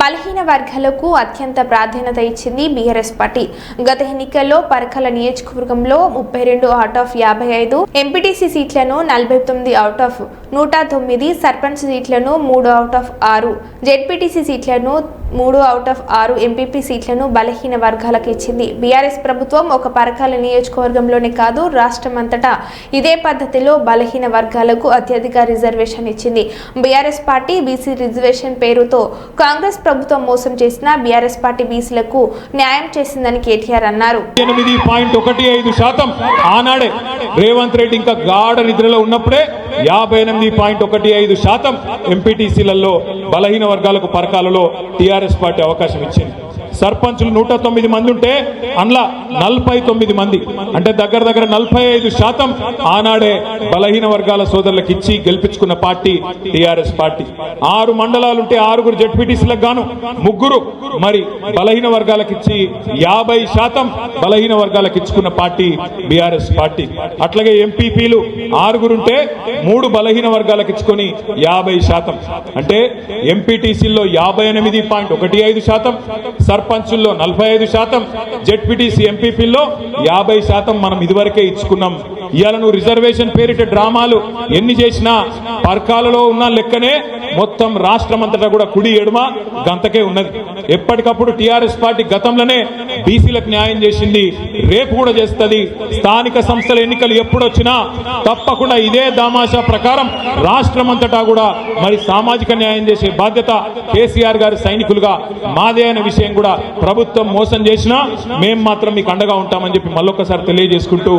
బలహీన వర్గాలకు అత్యంత ప్రాధాన్యత ఇచ్చింది బీఆర్ఎస్ పార్టీ. గత ఎన్నికల్లో పరకల నియోజకవర్గంలో ముప్పై రెండు అవుట్ ఆఫ్ యాభై ఐదు ఎంపీటీసీ సీట్లను నలభై తొమ్మిది అవుట్ ఆఫ్ నూట తొమ్మిది సర్పంచ్ సీట్లను మూడు అవుట్ ఆఫ్ ఆరు. జెడ్పీటీసీ సీట్లను మూడు అవుట్ ఆఫ్ ఆరు. ఎంపీపీ సీట్లను బలహీన వర్గాలకు ఇచ్చింది. బీఆర్ఎస్ ప్రభుత్వం ఒక పరకాల నియోజకవర్గంలోనే కాదు రాష్ట్రమంతటా ఇదే పద్ధతిలో బలహీన వర్గాలకు అత్యధిక రిజర్వేషన్ ఇచ్చింది. బీఆర్ఎస్ పార్టీ బీసీ రిజర్వేషన్ పేరుతో కాంగ్రెస్ ప్రభుత్వం మోసం చేసిన బీఆర్ఎస్ పార్టీ బీసీలకు న్యాయం చేసిందని కేటీఆర్ అన్నారు. ఎనిమిది పాయింట్ ఒకటి ఐదు శాతం ఆనాడే రేవంత్ రెడ్డి ఇంకా గాఢ నిద్రలో ఉన్నప్పుడే యాభై ఎనిమిది పాయింట్ ఒకటి ఐదు శాతం ఎంపీటీసీలలో బలహీన వర్గాలకు పరకాలలో టీఆర్ఎస్ పార్టీ అవకాశం ఇచ్చింది. సర్పంచులు నూట తొమ్మిది మంది ఉంటే అందులో నలభై తొమ్మిది మంది. అంటే దగ్గర దగ్గర నలభై ఐదు శాతం ఆనాడే బలహీన వర్గాల సోదరులకు ఇచ్చి గెలిపించుకున్న పార్టీ టిఆర్ఎస్ పార్టీ. ఆరు మండలాలు ఉంటే ఆరుగురు జడ్పీటీసీలకు గాను ముగ్గురు మరి బలహీన వర్గాలకు ఇచ్చి యాభై శాతం బలహీన వర్గాలకు ఇచ్చుకున్న పార్టీ బీఆర్ఎస్ పార్టీ. అట్లాగే ఎంపీపీలు ఆరుగురుంటే మూడు బలహీన వర్గాలకు ఇచ్చుకొని యాభై శాతం. అంటే ఎంపీటీసీల్లో యాభై ఎనిమిది పాయింట్ ఒకటి ఐదు శాతం సర్పంచుల్లో నలభై ఐదు శాతం జెడ్పీటీసీ ఎంపీపీల్లో యాభై శాతం మనం ఇదివరకే ఇచ్చుకున్నాం. ఇవాళ నువ్వు రిజర్వేషన్ పేరిట డ్రామాలు ఎన్ని చేసినా పర్కాలలో ఉన్న లెక్కనే మొత్తం రాష్ట్రం అంతటా కూడా కుడి ఎడుమ గంతకే ఉన్నది. ఎప్పటికప్పుడు టిఆర్ఎస్ పార్టీ గతంలోనే బీసీలకు న్యాయం చేసింది. రేపు కూడా చేస్తుంది. స్థానిక సంస్థల ఎన్నికలు ఎప్పుడొచ్చినా తప్పకుండా ఇదే దామాషా ప్రకారం రాష్ట్రం అంతటా కూడా మరి సామాజిక న్యాయం చేసే బాధ్యత కేసీఆర్ గారి సైనికులుగా మాదే అనే విషయం కూడా ప్రభుత్వం మోసం చేసినా మేం మాత్రం మీకు అండగా ఉంటామని చెప్పి మళ్ళొక్కసారి తెలియజేసుకుంటూ